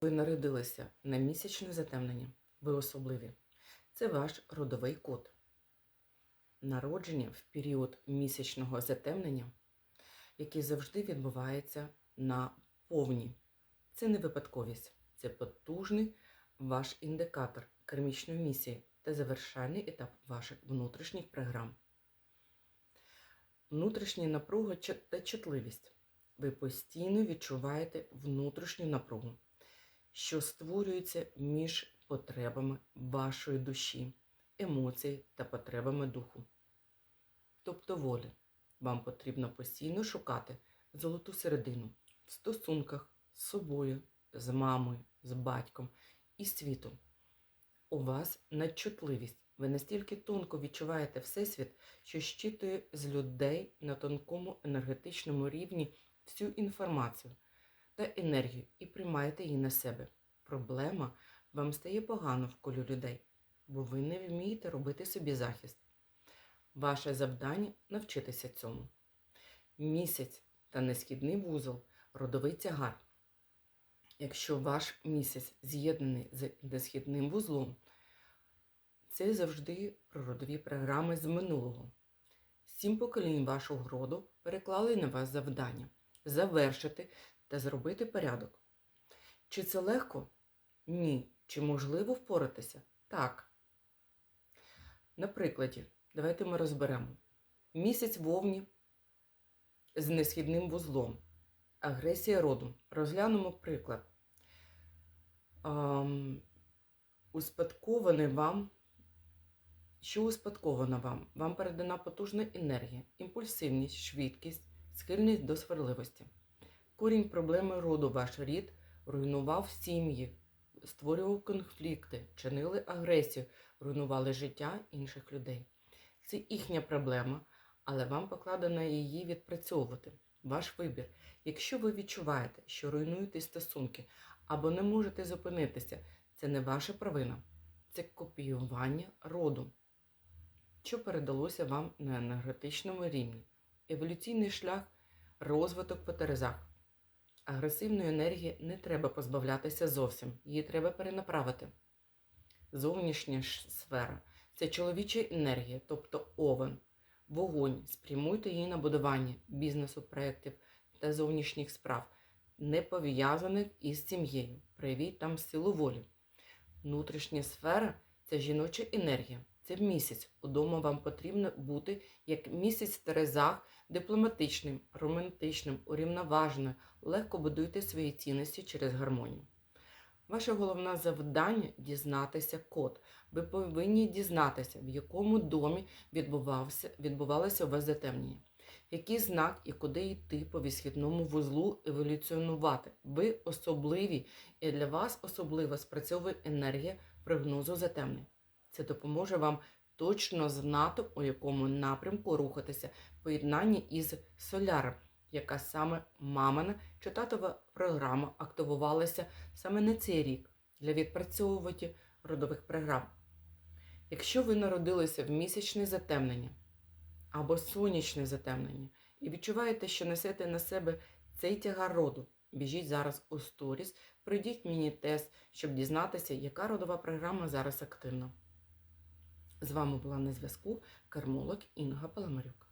Ви народилися на місячне затемнення. Ви особливі. Це ваш родовий код. Народження в період місячного затемнення, який завжди відбувається на повні. Це не випадковість, це потужний ваш індикатор кармічної місії та завершальний етап ваших внутрішніх програм. Внутрішня напруга та чутливість. Ви постійно відчуваєте внутрішню напругу, що створюється між потребами вашої душі, емоцій та потребами духу. Тобто волі. Вам потрібно постійно шукати золоту середину в стосунках з собою, з мамою, з батьком і світом. У вас надчутливість. Ви настільки тонко відчуваєте Всесвіт, що щитує з людей на тонкому енергетичному рівні всю інформацію та енергію і приймаєте її на себе. Проблема вам стає погано в колі людей, бо ви не вмієте робити собі захист. Ваше завдання навчитися цьому. Місяць та несхідний вузол родовий тягар. Якщо ваш місяць з'єднаний з несхідним вузлом, це завжди природові програми з минулого. Сім поколінь вашого роду переклали на вас завдання завершити та зробити порядок. Чи це легко? Ні. Чи можливо впоратися? Так. На прикладі, давайте ми розберемо. Місяць вовні з несхідним вузлом. Агресія роду. Розглянемо приклад. Ам, успадкований вам. Що успадковано вам? Вам передана потужна енергія, імпульсивність, швидкість, схильність до сварливості. Корінь проблеми роду ваш рід руйнував сім'ї, створював конфлікти, чинили агресію, руйнували життя інших людей. Це їхня проблема, але вам покладено її відпрацьовувати. Ваш вибір. Якщо ви відчуваєте, що руйнуєте стосунки або не можете зупинитися, це не ваша провина, це копіювання роду, що передалося вам на енергетичному рівні. Еволюційний шлях, розвиток по терезах. Агресивної енергії не треба позбавлятися зовсім, її треба перенаправити. Зовнішня ж сфера це чоловіча енергія, тобто овен, вогонь. Спрямуйте її на будування бізнесу, проєктів та зовнішніх справ, не пов'язаних із сім'єю. Проявіть там силу волі. Внутрішня сфера це жіноча енергія. Це місяць. Удома вам потрібно бути як місяць терезах, дипломатичним, романтичним, урівноваженим. Легко будуйте свої цінності через гармонію. Ваше головне завдання дізнатися код. Ви повинні дізнатися, в якому домі відбувався, відбувалося у вас затемнення. Який знак і куди йти по висхідному вузлу еволюціонувати. Ви особливі, і для вас особливо спрацьовує енергія прогнозу затемнень. Це допоможе вам точно знати, у якому напрямку рухатися в поєднанні із соляром, яка саме мамина чи татова програма активувалася саме на цей рік для відпрацьовування родових програм. Якщо ви народилися в місячне затемнення або сонячне затемнення і відчуваєте, що несете на себе цей тягар роду, біжіть зараз у сторіс, пройдіть міні-тест, щоб дізнатися, яка родова програма зараз активна. З вами була на зв'язку кармолог Інга Паламарюк.